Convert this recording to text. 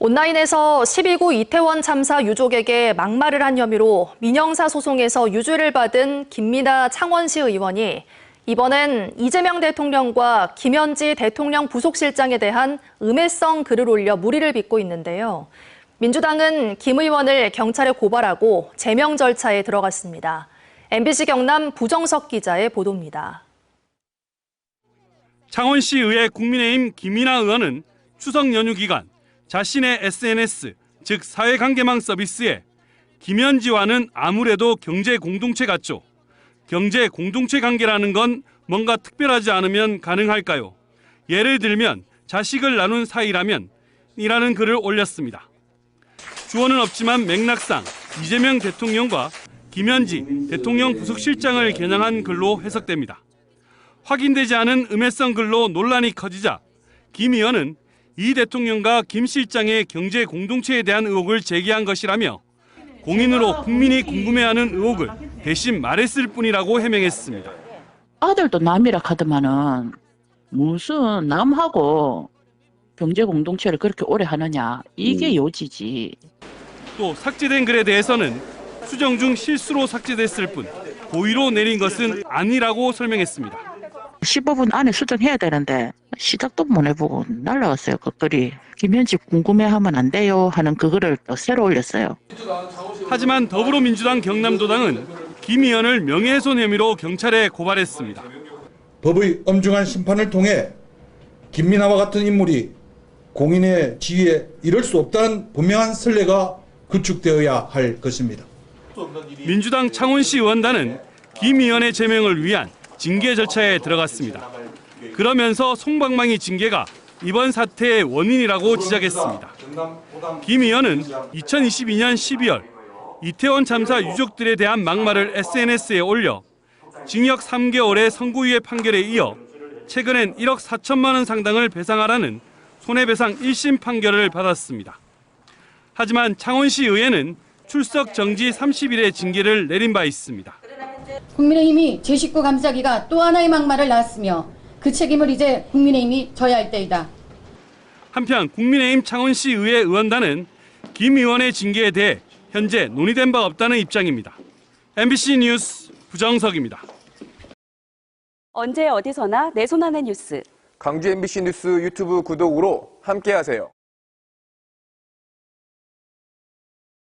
온라인에서 12구 이태원 참사 유족에게 막말을 한 혐의로 민형사 소송에서 유죄를 받은 김민아 창원시 의원이 이번엔 이재명 대통령과 김현지 대통령 부속실장에 대한 음해성 글을 올려 무리를 빚고 있는데요. 민주당은 김 의원을 경찰에 고발하고 제명 절차에 들어갔습니다. MBC 경남 부정석 기자의 보도입니다. 창원시 의회 국민의힘 김이나 의원은 추석 연휴 기간 자신의 SNS, 즉 사회관계망 서비스에 김현지와는 아무래도 경제 공동체 같죠. 경제 공동체 관계라는 건 뭔가 특별하지 않으면 가능할까요? 예를 들면 자식을 나눈 사이라면 이라는 글을 올렸습니다. 주어는 없지만 맥락상 이재명 대통령과 김현지 대통령 부속실장을 겨냥한 글로 해석됩니다. 확인되지 않은 음해성 글로 논란이 커지자 김 의원은 이 대통령과 김 실장의 경제 공동체에 대한 의혹을 제기한 것이라며 공인으로 국민이 궁금해하는 의혹을 대신 말했을 뿐이라고 해명했습니다. 아들도 남이라 하더만은 무슨 남하고 경제 공동체를 그렇게 오래 하느냐 이게 요지지. 또 삭제된 글에 대해서는 수정 중 실수로 삭제됐을 뿐 고의로 내린 것은 아니라고 설명했습니다. 15분 안에 수정해야 되는데 시작도 못 해보고 날라갔어요 그 글이. 김현지 궁금해하면 안 돼요 하는 그거를 또 새로 올렸어요. 하지만 더불어민주당 경남도당은 김 의원을 명예훼손 혐의로 경찰에 고발했습니다. 법의 엄중한 심판을 통해 김민아와 같은 인물이 공인의 지위에 이를 수 없다는 분명한 선례가 구축되어야 할 것입니다. 민주당 창원시 의원단은 김 의원의 제명을 위한 징계 절차에 들어갔습니다. 그러면서 송방망이 징계가 이번 사태의 원인이라고 지적했습니다. 김 의원은 2022년 12월 이태원 참사 유족들에 대한 막말을 SNS에 올려 징역 3개월의 선고유예 판결에 이어 최근엔 1억 4천만 원 상당을 배상하라는 손해배상 1심 판결을 받았습니다. 하지만 창원시 의회는 출석 정지 30일의 징계를 내린 바 있습니다. 국민의힘이 제 식구 감싸기가 또 하나의 막말을 낳았으며 그 책임을 이제 국민의힘이 져야 할 때이다. 한편 국민의힘 창원시 의회 의원단은 김 의원의 징계에 대해 현재 논의된 바 없다는 입장입니다. MBC 뉴스 부정석입니다. 언제 어디서나 내 손 안의 뉴스. 광주 MBC 뉴스 유튜브 구독으로 함께하세요.